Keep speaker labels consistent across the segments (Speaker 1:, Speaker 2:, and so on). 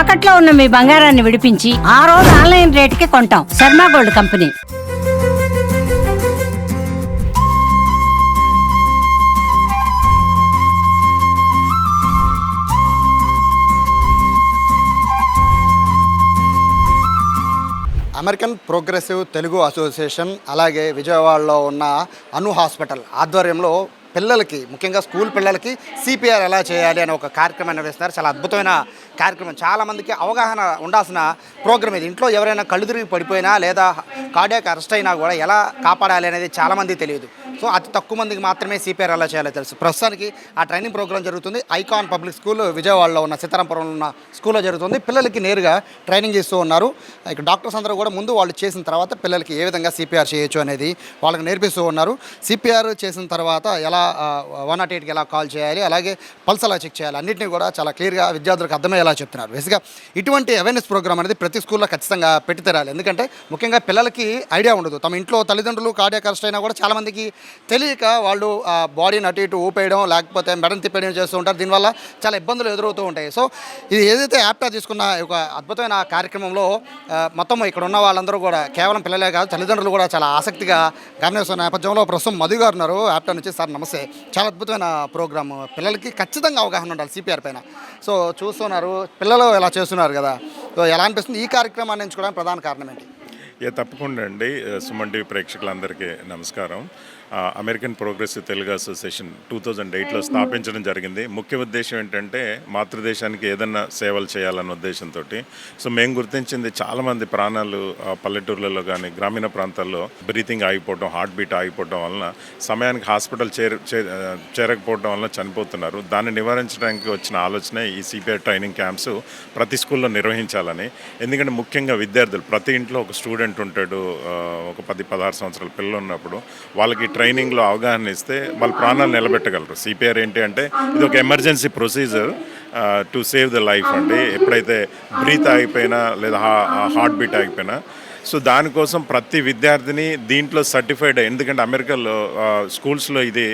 Speaker 1: తాకట్లో ఉన్న మీ బంగారాన్ని విడిపించి ఆ రోజు ఆన్లైన్ రేటుకి కొంటాం Sharma gold company
Speaker 2: American progressive Telugu association అలాగే విజయవాడలో ఉన్న అను హాస్పిటల్ ఆధ్వర్యంలో పిల్లలకి ముఖ్యంగా స్కూల్ పిల్లలకి సిపిఆర్ ఎలా చేయాలి అనే ఒక కార్యక్రమం నిర్వహిస్తున్నారు చాలా అద్భుతమైన కార్యక్రమం చాలామందికి అవగాహన ఉండాల్సిన ప్రోగ్రామ్ ఇది ఇంట్లో ఎవరైనా కళ్ళు తిరిగి పడిపోయినా లేదా కార్డియాక్ అరెస్ట్ అయినా కూడా ఎలా కాపాడాలి అనేది చాలామంది తెలియదు సో అతి తక్కువ మందికి మాత్రమే సిపిఆర్ ఎలా చేయాలో తెలుసు ప్రస్తుతానికి ఆ ట్రైనింగ్ ప్రోగ్రామ్ జరుగుతుంది ఐకాన్ పబ్లిక్ స్కూల్ విజయవాడలో ఉన్న సీతారాంపురంలో ఉన్న స్కూల్లో జరుగుతుంది పిల్లలకి నేరుగా ట్రైనింగ్ చేస్తూ ఉన్నారు ఇక డాక్టర్స్ అందరూ కూడా ముందు వాళ్ళు చేసిన తర్వాత పిల్లలకి ఏ విధంగా సిపిఆర్ చేయొచ్చు అనేది వాళ్ళకి నేర్పిస్తూ ఉన్నారు సిపిఆర్ చేసిన తర్వాత ఎలా వన్ నాట్ ఎయిట్కి ఎలా కాల్ చేయాలి అలాగే పల్స్ ఎలా చెక్ చేయాలి అన్నింటినీ కూడా చాలా క్లియర్గా విద్యార్థులకు అర్థమయ్యేలా చెప్తున్నారు బేసిక్గా ఇటువంటి అవేర్నెస్ ప్రోగ్రామ్ అనేది ప్రతి స్కూల్లో ఖచ్చితంగా పెట్టి తెరాలి ఎందుకంటే ముఖ్యంగా పిల్లలకి ఐడియా ఉండదు తమ ఇంట్లో తల్లిదండ్రులు కార్డియాకరెస్ట్ అయినా కూడా చాలామందికి తెలియక వాళ్ళు బాడీని అటు ఇటు ఊపేయడం లేకపోతే మెడని తిప్పేయడం చేస్తూ ఉంటారు దీనివల్ల చాలా ఇబ్బందులు ఎదురవుతూ ఉంటాయి సో ఇది ఏదైతే యాప్టా తీసుకున్న ఒక అద్భుతమైన కార్యక్రమంలో మొత్తం ఇక్కడ ఉన్న వాళ్ళందరూ కూడా కేవలం పిల్లలే కాదు తల్లిదండ్రులు కూడా చాలా ఆసక్తిగా గమనిస్తున్న నేపథ్యంలో ప్రస్తుతం మధు గారు ఉన్నారు యాప్టా నుంచి సార్ నమస్తే చాలా అద్భుతమైన ప్రోగ్రాము పిల్లలకి ఖచ్చితంగా అవగాహన ఉండాలి సిపిఆర్ పైన సో చూస్తున్నారు పిల్లలు ఇలా చేస్తున్నారు కదా సో ఎలా అనిపిస్తుంది ఈ కార్యక్రమాన్ని ఎంచుకోవడానికి ప్రధాన కారణం
Speaker 3: ఏంటి ఏ తప్పకుండా అండి సుమన్ టీవీ ప్రేక్షకులందరికీ నమస్కారం American progressive Telugu association two thousand ఎయిట్లో స్థాపించడం జరిగింది ముఖ్య ఉద్దేశం ఏంటంటే మాతృదేశానికి ఏదన్నా సేవలు చేయాలన్న ఉద్దేశంతో సో మేము గుర్తించింది చాలామంది ప్రాణాలు పల్లెటూర్లలో కానీ గ్రామీణ ప్రాంతాల్లో బ్రీతింగ్ ఆగిపోవడం హార్ట్ బీట్ ఆగిపోవడం వలన సమయానికి హాస్పిటల్ చేర చేరకపోవడం వలన చనిపోతున్నారు దాన్ని నివారించడానికి వచ్చిన ఆలోచన ఈ సిపిఐ ట్రైనింగ్ క్యాంప్స్ ప్రతి స్కూల్లో నిర్వహించాలని ఎందుకంటే ముఖ్యంగా విద్యార్థులు ప్రతి ఇంట్లో ఒక స్టూడెంట్ స్టూడెంట్ ఉంటాడు ఒక పది పదహారు సంవత్సరాల పిల్లలు ఉన్నప్పుడు వాళ్ళకి ట్రైనింగ్లో అవగాహన ఇస్తే వాళ్ళ ప్రాణాలు నిలబెట్టగలరు సిపిఆర్ ఏంటి అంటే ఇది ఒక emergency procedure to save the life అండి ఎప్పుడైతే బ్రీత్ ఆగిపోయినా లేదా హార్ట్ బీట్ ఆగిపోయినా సో దానికోసం ప్రతి విద్యార్థిని దీంట్లో సర్టిఫైడ్ ఎందుకంటే అమెరికాలో స్కూల్స్లో ఇది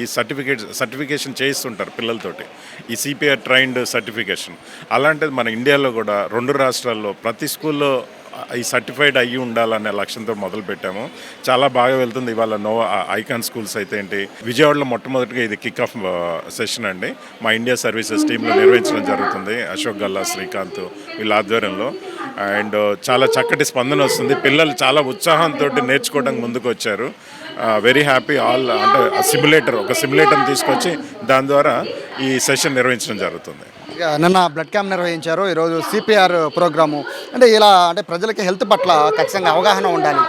Speaker 3: ఈ సర్టిఫికేట్ సర్టిఫికేషన్ చేయిస్తుంటారు పిల్లలతోటి ఈ సిపిఆర్ ట్రైన్డ్ సర్టిఫికేషన్ అలాంటిది మన ఇండియాలో కూడా రెండు రాష్ట్రాల్లో ప్రతి స్కూల్లో ఈ సర్టిఫైడ్ అయ్యి ఉండాలనే లక్ష్యంతో మొదలు పెట్టాము చాలా బాగా వెళ్తుంది ఇవాళ నో ఐకాన్ స్కూల్స్ అయితే ఏంటి విజయవాడలో మొట్టమొదటిగా ఇది కిక్ ఆఫ్ సెషన్ అండి మా ఇండియా సర్వీసెస్ టీంలో నిర్వహించడం జరుగుతుంది అశోక్ గల్లా శ్రీకాంత్ వీళ్ళ ఆధ్వర్యంలో అండ్ చాలా చక్కటి స్పందన వస్తుంది పిల్లలు చాలా ఉత్సాహంతో నేర్చుకోవడానికి ముందుకు వచ్చారు వెరీ హ్యాపీ ఆల్ అంటే సిమ్యులేటర్ ఒక సిమ్యులేటర్ని తీసుకొచ్చి దాని ద్వారా ఈ సెషన్ నిర్వహించడం జరుగుతుంది
Speaker 2: నిన్న బ్లడ్ క్యాంప్ నిర్వహించారు ఈరోజు సిపిఆర్ ప్రోగ్రాము అంటే ఇలా అంటే ప్రజలకి హెల్త్ పట్ల ఖచ్చితంగా అవగాహన ఉండాలి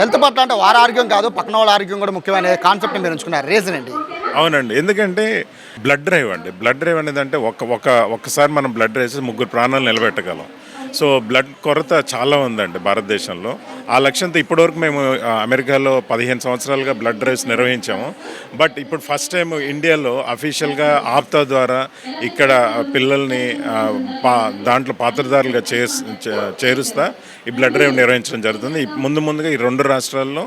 Speaker 2: హెల్త్ పట్ల అంటే వారి ఆరోగ్యం కాదు పక్కన వాళ్ళ ఆరోగ్యం కూడా ముఖ్యమైన కాన్సెప్ట్ని మీరు ఉంచుకున్నారు రీజన్
Speaker 3: అండి అవునండి ఎందుకంటే బ్లడ్ డ్రైవ్ అండి బ్లడ్ డ్రైవ్ అనేది అంటే ఒక ఒక ఒక్కసారి మనం బ్లడ్ డ్రైవ్ చేసి ముగ్గురు ప్రాణాలు నిలబెట్టగలం సో బ్లడ్ కొరత చాలా ఉందండి భారతదేశంలో ఆ లక్ష్యంతో ఇప్పటివరకు మేము అమెరికాలో పదిహేను సంవత్సరాలుగా బ్లడ్ డ్రైవ్స్ నిర్వహించాము బట్ ఇప్పుడు ఫస్ట్ టైం ఇండియాలో అఫీషియల్గా ఆప్తా ద్వారా ఇక్కడ పిల్లల్ని పా దాంట్లో పాత్రదారులుగా చేరుస్తా ఈ బ్లడ్ డ్రైవ్ నిర్వహించడం జరుగుతుంది ముందు ముందుగా ఈ రెండు రాష్ట్రాల్లో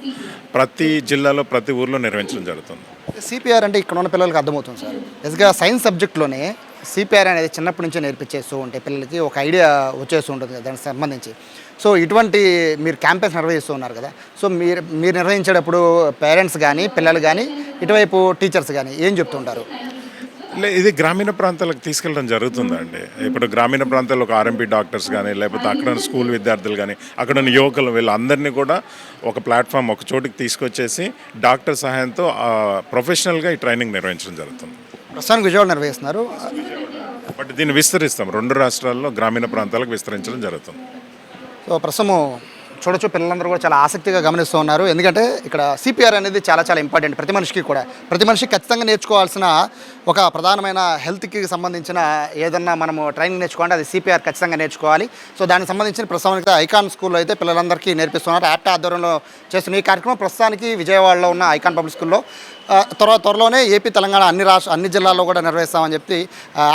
Speaker 3: ప్రతి జిల్లాలో ప్రతి ఊర్లో నిర్వహించడం జరుగుతుంది
Speaker 2: సిపిఆర్ అంటే ఇక్కడ ఉన్న పిల్లలకు అర్థమవుతుంది సార్ ఎస్గా సైన్స్ సబ్జెక్ట్లోనే సిపిఆర్ అనేది చిన్నప్పటి నుంచే నేర్పించేస్తూ ఉంటే పిల్లలకి ఒక ఐడియా వచ్చేస్తూ ఉంటుంది కదా దానికి సంబంధించి సో ఇటువంటి మీరు క్యాంపెయిన్స్ నిర్వహిస్తూ ఉన్నారు కదా సో మీరు మీరు నిర్వహించేటప్పుడు పేరెంట్స్ కానీ పిల్లలు కానీ ఇటువైపు టీచర్స్ కానీ ఏం చెప్తుంటారు
Speaker 3: ఇది గ్రామీణ ప్రాంతాలకు తీసుకెళ్ళడం జరుగుతుందండి ఇప్పుడు గ్రామీణ ప్రాంతాల్లో ఒక ఆర్ఎంపీ డాక్టర్స్ కానీ లేకపోతే అక్కడ స్కూల్ విద్యార్థులు కానీ అక్కడ ఉన్న యువకులు వీళ్ళందరినీ కూడా ఒక ప్లాట్ఫామ్ ఒక చోటుకి తీసుకొచ్చేసి డాక్టర్ సహాయంతో ప్రొఫెషనల్గా ఈ ట్రైనింగ్ నిర్వహించడం జరుగుతుంది ప్రస్తుతానికి విజయవాడ నిర్వహిస్తున్నారు బట్ దీన్ని విస్తరిస్తాం రెండు రాష్ట్రాల్లో గ్రామీణ ప్రాంతాలకు విస్తరించడం జరుగుతుంది
Speaker 2: సో ప్రస్తుతం చూడొచ్చు పిల్లలందరూ కూడా చాలా ఆసక్తిగా గమనిస్తూ ఉన్నారు ఎందుకంటే ఇక్కడ సిపిఆర్ అనేది చాలా చాలా ఇంపార్టెంట్ ప్రతి మనిషికి కూడా ప్రతి మనిషికి ఖచ్చితంగా నేర్చుకోవాల్సిన ఒక ప్రధానమైన హెల్త్కి సంబంధించిన ఏదన్నా మనము ట్రైనింగ్ నేర్చుకోవాలి అది సిపిఆర్ ఖచ్చితంగా నేర్చుకోవాలి సో దానికి సంబంధించిన ప్రస్తుతానికి ఐకాన్ స్కూల్లో అయితే పిల్లలందరికీ నేర్పిస్తున్నారు యాప్ట్ ఆధ్వర్యంలో చేస్తున్న ఈ కార్యక్రమం ప్రస్తుతానికి విజయవాడలో ఉన్న ఐకాన్ పబ్లిక్ స్కూల్లో త్వర త్వరలోనే ఏపీ తెలంగాణ అన్ని రాష్ట్ర అన్ని జిల్లాల్లో కూడా నిర్వహిస్తామని చెప్పి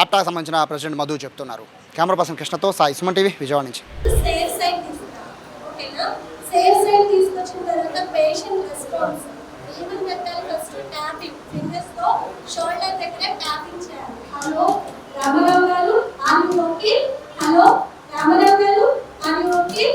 Speaker 2: యాప్టాకు సంబంధించిన ప్రెసిడెంట్ మధు చెప్తున్నారు కెమెరా పర్సన్ కృష్ణతో సాయి సుమన్ టీవీ విజయవాడ నుంచి సేఫ్ సైడ్ తీసుకొచ్చిన తర్వాత పేషెంట్ రెస్పాన్స్ ఏమని పెట్టాలి ఫస్ట్ ట్యాపింగ్ ఫింగర్స్ తో షోల్డర్ దగ్గర ట్యాపింగ్ చేయాలి హలో రామారావు గారు ఆమె ఓకే హలో రామారావు గారు ఆమె okay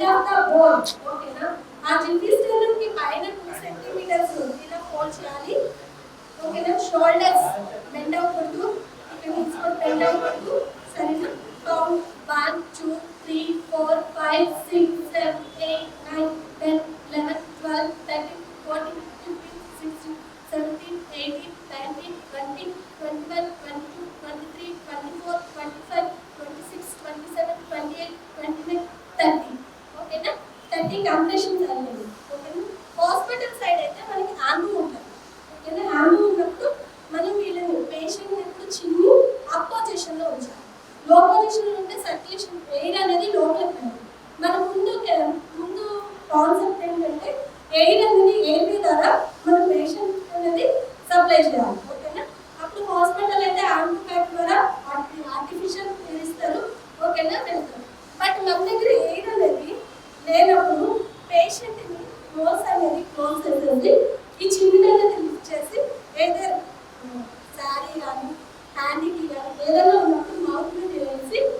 Speaker 4: end of the bone ఓకేనా ఆ జిల్బీ స్టోన్ కి పైన 2 సెంటీమీటర్స్ ఉంది ఇలా ఫోల్డ్ చేయాలి ఓకేనా షోల్డర్స్ బెండ్ అవ్వకూడదు ఇక్కడ హిప్స్ కూడా బెండ్ అవ్వకూడదు సరేనా కౌంట్ 1 2 3 4 5 6 7 8 9 10 11 12 13 14 15 16 17 18 19 20 21 22 23 24 25 సర్క్యులేషన్ ఉంటే సర్క్యులేషన్ ఎయిర్ అనేది లోపలికి మన ముందు ముందు కాన్సెప్ట్ ఏంటంటే ఎయిర్ అనేది ఎయిర్ ద్వారా మనం పేషెంట్ అనేది సప్లై చేయాలి ఓకేనా అప్పుడు హాస్పిటల్ అయితే ఆంప్లిఫైర్ ద్వారా ఆర్టిఫిషియల్ ఇస్తారు ఓకేనా వెళ్తారు బట్ మన దగ్గర ఎయిర్ అనేది లేనప్పుడు పేషెంట్ క్లోజ్ అనేది క్లోజ్ అవుతుంది ఈ చిన్న లిఫ్ట్ చేసి ఏదైనా శారీ కానీ హ్యాండికి కానీ ఏదైనా ఉన్నప్పుడు mouth with your